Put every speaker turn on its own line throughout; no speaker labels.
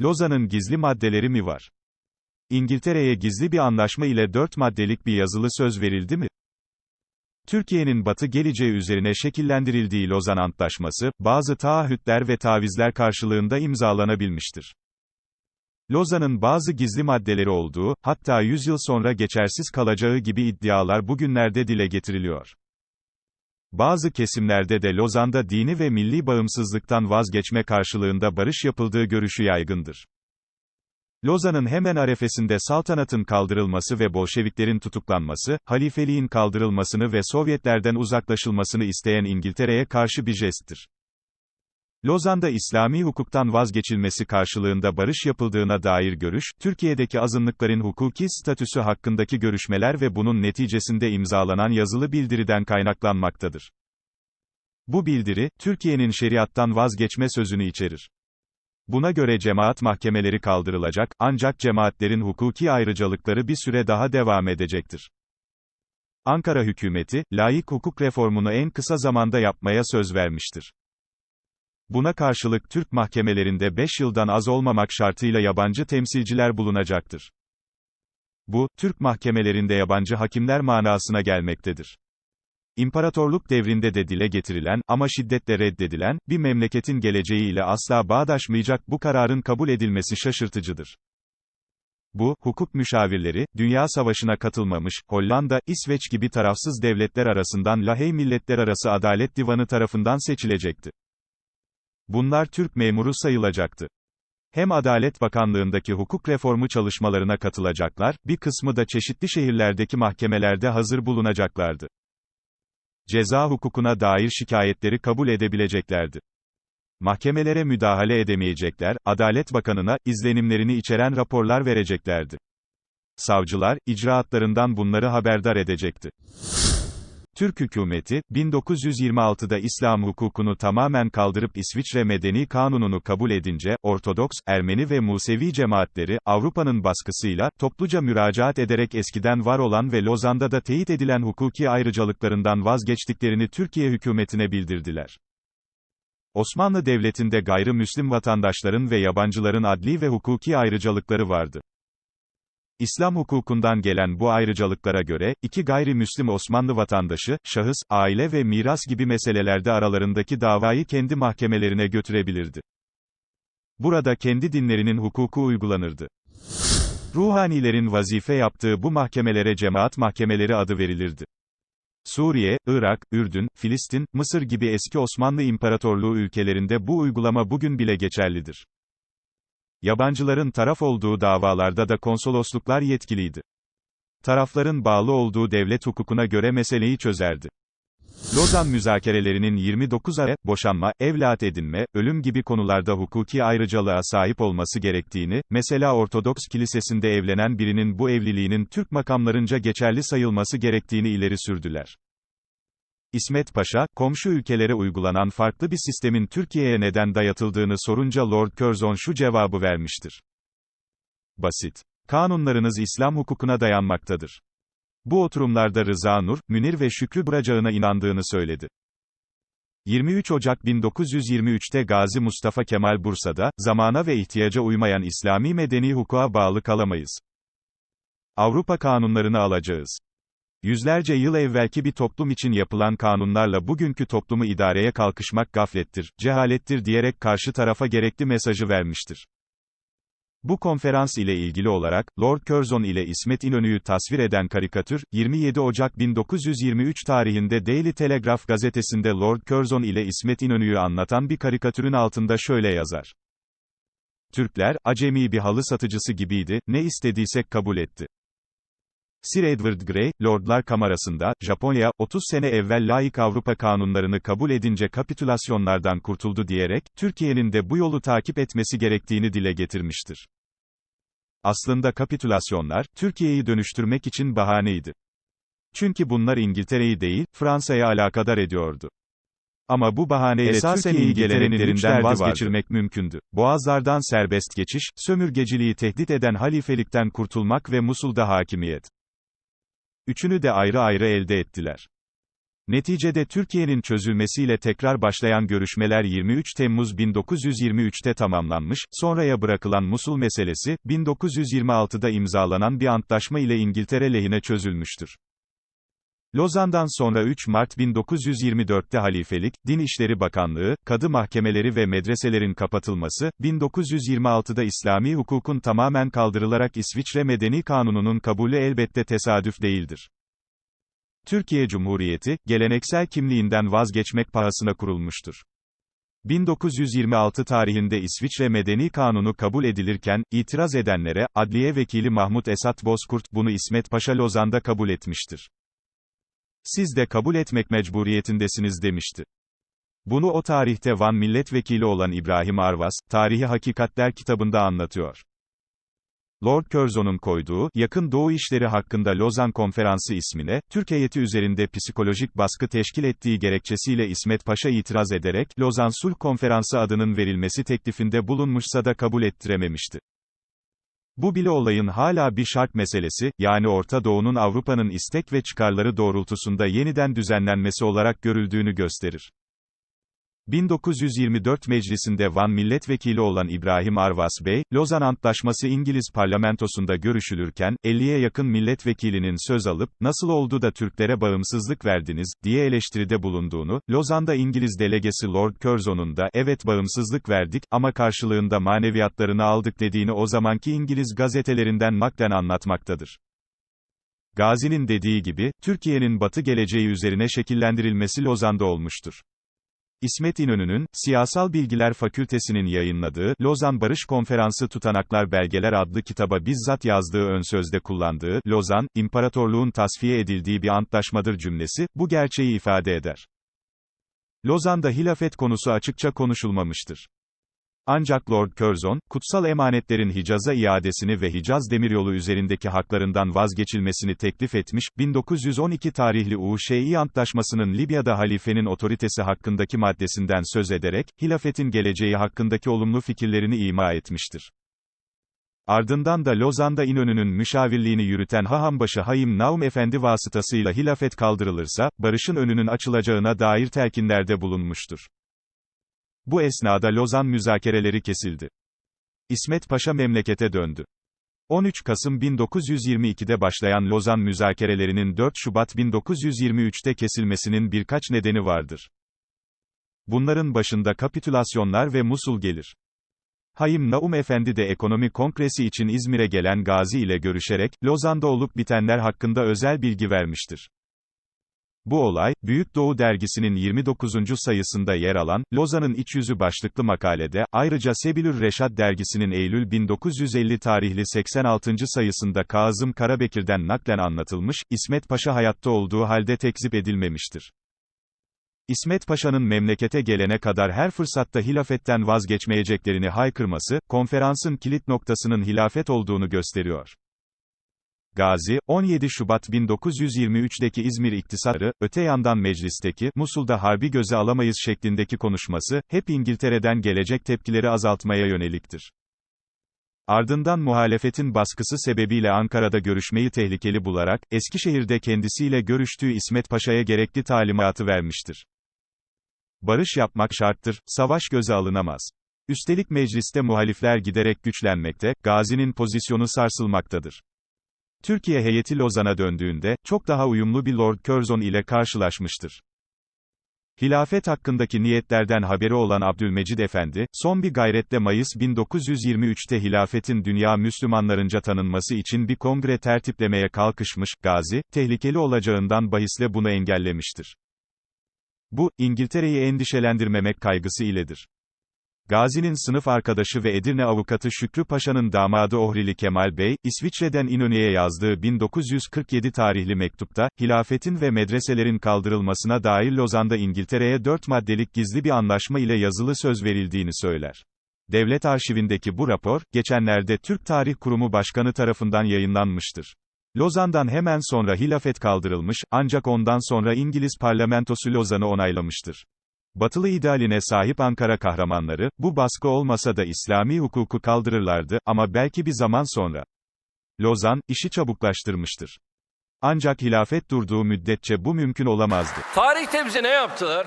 Lozan'ın gizli maddeleri mi var? İngiltere'ye gizli bir anlaşma ile dört maddelik bir yazılı söz verildi mi? Türkiye'nin batı geleceği üzerine şekillendirildiği Lozan Antlaşması, bazı taahhütler ve tavizler karşılığında imzalanabilmiştir. Lozan'ın bazı gizli maddeleri olduğu, hatta 100 yıl sonra geçersiz kalacağı gibi iddialar bugünlerde dile getiriliyor. Bazı kesimlerde de Lozan'da dini ve milli bağımsızlıktan vazgeçme karşılığında barış yapıldığı görüşü yaygındır. Lozan'ın hemen arefesinde saltanatın kaldırılması ve Bolşeviklerin tutuklanması, halifeliğin kaldırılmasını ve Sovyetlerden uzaklaşılmasını isteyen İngiltere'ye karşı bir jesttir. Lozan'da İslami hukuktan vazgeçilmesi karşılığında barış yapıldığına dair görüş, Türkiye'deki azınlıkların hukuki statüsü hakkındaki görüşmeler ve bunun neticesinde imzalanan yazılı bildiriden kaynaklanmaktadır. Bu bildiri, Türkiye'nin şeriattan vazgeçme sözünü içerir. Buna göre cemaat mahkemeleri kaldırılacak, ancak cemaatlerin hukuki ayrıcalıkları bir süre daha devam edecektir. Ankara hükümeti, layık hukuk reformunu en kısa zamanda yapmaya söz vermiştir. Buna karşılık Türk mahkemelerinde 5 yıldan az olmamak şartıyla yabancı temsilciler bulunacaktır. Bu, Türk mahkemelerinde yabancı hakimler manasına gelmektedir. İmparatorluk devrinde de dile getirilen, ama şiddetle reddedilen, bir memleketin geleceğiyle asla bağdaşmayacak bu kararın kabul edilmesi şaşırtıcıdır. Bu, hukuk müşavirleri, Dünya Savaşı'na katılmamış, Hollanda, İsveç gibi tarafsız devletler arasından Lahey Milletler Arası Adalet Divanı tarafından seçilecekti. Bunlar Türk memuru sayılacaktı. Hem Adalet Bakanlığındaki hukuk reformu çalışmalarına katılacaklar, bir kısmı da çeşitli şehirlerdeki mahkemelerde hazır bulunacaklardı. Ceza hukukuna dair şikayetleri kabul edebileceklerdi. Mahkemelere müdahale edemeyecekler, Adalet Bakanı'na, izlenimlerini içeren raporlar vereceklerdi. Savcılar, icraatlarından bunları haberdar edecekti. Türk hükümeti, 1926'da İslam hukukunu tamamen kaldırıp İsviçre Medeni Kanunu'nu kabul edince, Ortodoks, Ermeni ve Musevi cemaatleri, Avrupa'nın baskısıyla, topluca müracaat ederek eskiden var olan ve Lozan'da da teyit edilen hukuki ayrıcalıklarından vazgeçtiklerini Türkiye hükümetine bildirdiler. Osmanlı Devleti'nde gayrimüslim vatandaşların ve yabancıların adli ve hukuki ayrıcalıkları vardı. İslam hukukundan gelen bu ayrıcalıklara göre, iki gayrimüslim Osmanlı vatandaşı, şahıs, aile ve miras gibi meselelerde aralarındaki davayı kendi mahkemelerine götürebilirdi. Burada kendi dinlerinin hukuku uygulanırdı. Ruhanilerin vazife yaptığı bu mahkemelere cemaat mahkemeleri adı verilirdi. Suriye, Irak, Ürdün, Filistin, Mısır gibi eski Osmanlı İmparatorluğu ülkelerinde bu uygulama bugün bile geçerlidir. Yabancıların taraf olduğu davalarda da konsolosluklar yetkiliydi. Tarafların bağlı olduğu devlet hukukuna göre meseleyi çözerdi. Lozan müzakerelerinin 29 ara, boşanma, evlat edinme, ölüm gibi konularda hukuki ayrıcalığa sahip olması gerektiğini, mesela Ortodoks Kilisesi'nde evlenen birinin bu evliliğinin Türk makamlarınca geçerli sayılması gerektiğini ileri sürdüler. İsmet Paşa, komşu ülkelere uygulanan farklı bir sistemin Türkiye'ye neden dayatıldığını sorunca Lord Curzon şu cevabı vermiştir. Basit. Kanunlarınız İslam hukukuna dayanmaktadır. Bu oturumlarda Rıza Nur, Münir ve Şükrü Buracağına inandığını söyledi. 23 Ocak 1923'te Gazi Mustafa Kemal Bursa'da, zamana ve ihtiyaca uymayan İslami medeni hukuka bağlı kalamayız. Avrupa kanunlarını alacağız. Yüzlerce yıl evvelki bir toplum için yapılan kanunlarla bugünkü toplumu idareye kalkışmak gaflettir, cehalettir diyerek karşı tarafa gerekli mesajı vermiştir. Bu konferans ile ilgili olarak, Lord Curzon ile İsmet İnönü'yü tasvir eden karikatür, 27 Ocak 1923 tarihinde Daily Telegraph gazetesinde Lord Curzon ile İsmet İnönü'yü anlatan bir karikatürün altında şöyle yazar. Türkler, acemi bir halı satıcısı gibiydi, ne istediysek kabul etti. Sir Edward Grey, Lordlar Kamerası'nda, Japonya, 30 sene evvel layık Avrupa kanunlarını kabul edince kapitülasyonlardan kurtuldu diyerek, Türkiye'nin de bu yolu takip etmesi gerektiğini dile getirmiştir. Aslında kapitülasyonlar, Türkiye'yi dönüştürmek için bahaneydi. Çünkü bunlar İngiltere'yi değil, Fransa'ya alakadar ediyordu. Ama bu bahaneyle
Esasen
Türkiye'yi geleneklerinden vazgeçirmek mümkündü. Boğazlardan serbest geçiş, sömürgeciliği tehdit eden halifelikten kurtulmak ve Musul'da hakimiyet. Üçünü de ayrı ayrı elde ettiler. Neticede Türkiye'nin çözülmesiyle tekrar başlayan görüşmeler 23 Temmuz 1923'te tamamlanmış, sonraya bırakılan Musul meselesi, 1926'da imzalanan bir antlaşma ile İngiltere lehine çözülmüştür. Lozan'dan sonra 3 Mart 1924'te halifelik, Din İşleri Bakanlığı, kadı mahkemeleri ve medreselerin kapatılması, 1926'da İslami hukukun tamamen kaldırılarak İsviçre Medeni Kanunu'nun kabulü elbette tesadüf değildir. Türkiye Cumhuriyeti, geleneksel kimliğinden vazgeçmek pahasına kurulmuştur. 1926 tarihinde İsviçre Medeni Kanunu kabul edilirken, itiraz edenlere, Adliye Vekili Mahmut Esat Bozkurt, bunu İsmet Paşa Lozan'da kabul etmiştir. Siz de kabul etmek mecburiyetindesiniz demişti. Bunu o tarihte Van milletvekili olan İbrahim Arvas, Tarihi Hakikatler kitabında anlatıyor. Lord Curzon'un koyduğu, Yakın Doğu İşleri hakkında Lozan Konferansı ismine, Türk heyeti üzerinde psikolojik baskı teşkil ettiği gerekçesiyle İsmet Paşa itiraz ederek, Lozan Sulh Konferansı adının verilmesi teklifinde bulunmuşsa da kabul ettirememişti. Bu bile olayın hala bir şart meselesi, yani Orta Doğu'nun Avrupa'nın istek ve çıkarları doğrultusunda yeniden düzenlenmesi olarak görüldüğünü gösterir. 1924 meclisinde Van milletvekili olan İbrahim Arvas Bey, Lozan Antlaşması İngiliz parlamentosunda görüşülürken, 50'ye yakın milletvekilinin söz alıp, nasıl oldu da Türklere bağımsızlık verdiniz, diye eleştiride bulunduğunu, Lozan'da İngiliz delegesi Lord Curzon'un da, evet bağımsızlık verdik, ama karşılığında maneviyatlarını aldık dediğini o zamanki İngiliz gazetelerinden naklen anlatmaktadır. Gazi'nin dediği gibi, Türkiye'nin batı geleceği üzerine şekillendirilmesi Lozan'da olmuştur. İsmet İnönü'nün, Siyasal Bilgiler Fakültesinin yayınladığı, Lozan Barış Konferansı Tutanaklar Belgeler adlı kitaba bizzat yazdığı ön sözde kullandığı, Lozan, imparatorluğun tasfiye edildiği bir antlaşmadır cümlesi, bu gerçeği ifade eder. Lozan'da hilafet konusu açıkça konuşulmamıştır. Ancak Lord Curzon, kutsal emanetlerin Hicaz'a iadesini ve Hicaz demiryolu üzerindeki haklarından vazgeçilmesini teklif etmiş, 1912 tarihli Uşi Antlaşması'nın Libya'da halifenin otoritesi hakkındaki maddesinden söz ederek, hilafetin geleceği hakkındaki olumlu fikirlerini ima etmiştir. Ardından da Lozan'da İnönü'nün müşavirliğini yürüten Hahambaşı Hayim Naum Efendi vasıtasıyla hilafet kaldırılırsa, barışın önünün açılacağına dair telkinlerde bulunmuştur. Bu esnada Lozan müzakereleri kesildi. İsmet Paşa memlekete döndü. 13 Kasım 1922'de başlayan Lozan müzakerelerinin 4 Şubat 1923'te kesilmesinin birkaç nedeni vardır. Bunların başında kapitülasyonlar ve Musul gelir. Hayim Naum Efendi de ekonomi kongresi için İzmir'e gelen Gazi ile görüşerek, Lozan'da olup bitenler hakkında özel bilgi vermiştir. Bu olay, Büyük Doğu dergisinin 29. sayısında yer alan, Lozan'ın İç Yüzü başlıklı makalede, ayrıca Sebilür Reşat dergisinin Eylül 1950 tarihli 86. sayısında Kazım Karabekir'den naklen anlatılmış, İsmet Paşa hayatta olduğu halde tekzip edilmemiştir. İsmet Paşa'nın memlekete gelene kadar her fırsatta hilafetten vazgeçmeyeceklerini haykırması, konferansın kilit noktasının hilafet olduğunu gösteriyor. Gazi, 17 Şubat 1923'deki İzmir iktisarı, öte yandan meclisteki, Musul'da harbi göze alamayız şeklindeki konuşması, hep İngiltere'den gelecek tepkileri azaltmaya yöneliktir. Ardından muhalefetin baskısı sebebiyle Ankara'da görüşmeyi tehlikeli bularak, Eskişehir'de kendisiyle görüştüğü İsmet Paşa'ya gerekli talimatı vermiştir. Barış yapmak şarttır, savaş göze alınamaz. Üstelik mecliste muhalifler giderek güçlenmekte, Gazi'nin pozisyonu sarsılmaktadır. Türkiye heyeti Lozan'a döndüğünde, çok daha uyumlu bir Lord Curzon ile karşılaşmıştır. Hilafet hakkındaki niyetlerden haberi olan Abdülmecid Efendi, son bir gayretle Mayıs 1923'te hilafetin dünya Müslümanlarınca tanınması için bir kongre tertiplemeye kalkışmış, Gazi, tehlikeli olacağından bahisle bunu engellemiştir. Bu, İngiltere'yi endişelendirmemek kaygısı iledir. Gazi'nin sınıf arkadaşı ve Edirne avukatı Şükrü Paşa'nın damadı Ohrili Kemal Bey, İsviçre'den İnönü'ye yazdığı 1947 tarihli mektupta, hilafetin ve medreselerin kaldırılmasına dair Lozan'da İngiltere'ye dört maddelik gizli bir anlaşma ile yazılı söz verildiğini söyler. Devlet arşivindeki bu rapor, geçenlerde Türk Tarih Kurumu Başkanı tarafından yayınlanmıştır. Lozan'dan hemen sonra hilafet kaldırılmış, ancak ondan sonra İngiliz parlamentosu Lozan'ı onaylamıştır. Batılı idealine sahip Ankara kahramanları, bu baskı olmasa da İslami hukuku kaldırırlardı, ama belki bir zaman sonra. Lozan, işi çabuklaştırmıştır. Ancak hilafet durduğu müddetçe bu mümkün olamazdı.
Tarihte bize ne yaptılar?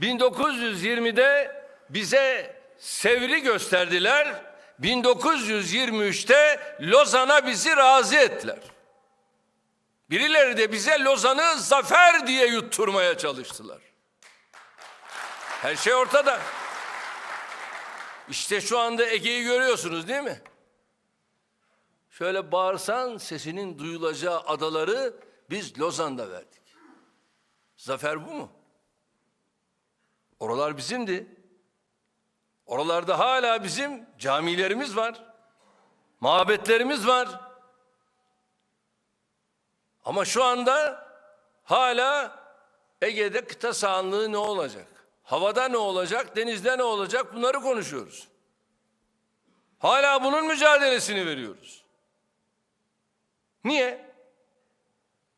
1920'de bize Sevr'i gösterdiler. 1923'te Lozan'a bizi razı ettiler. Birileri de bize Lozan'ı zafer diye yutturmaya çalıştılar. Her şey ortada. İşte şu anda Ege'yi görüyorsunuz değil mi? Şöyle bağırsan sesinin duyulacağı adaları biz Lozan'da verdik. Zafer bu mu? Oralar bizimdi. Oralarda hala bizim camilerimiz var. Mabetlerimiz var. Ama şu anda hala Ege'de kıta sahanlığı ne olacak? Havada ne olacak? Denizde ne olacak? Bunları konuşuyoruz. Hala bunun mücadelesini veriyoruz. Niye?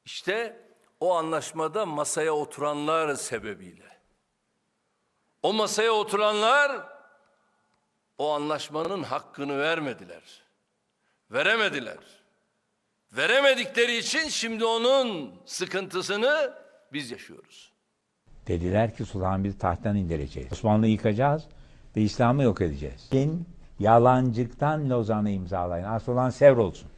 İşte o anlaşmada masaya oturanlar sebebiyle. O masaya oturanlar o anlaşmanın hakkını vermediler. Veremediler. Veremedikleri için şimdi onun sıkıntısını biz yaşıyoruz.
Dediler ki Sultan bizi tahttan indireceğiz. Osmanlı'yı yıkacağız ve İslam'ı yok edeceğiz. Din yalancıktan Lozan'ı imzalayın. Asıl olan Sevr olsun.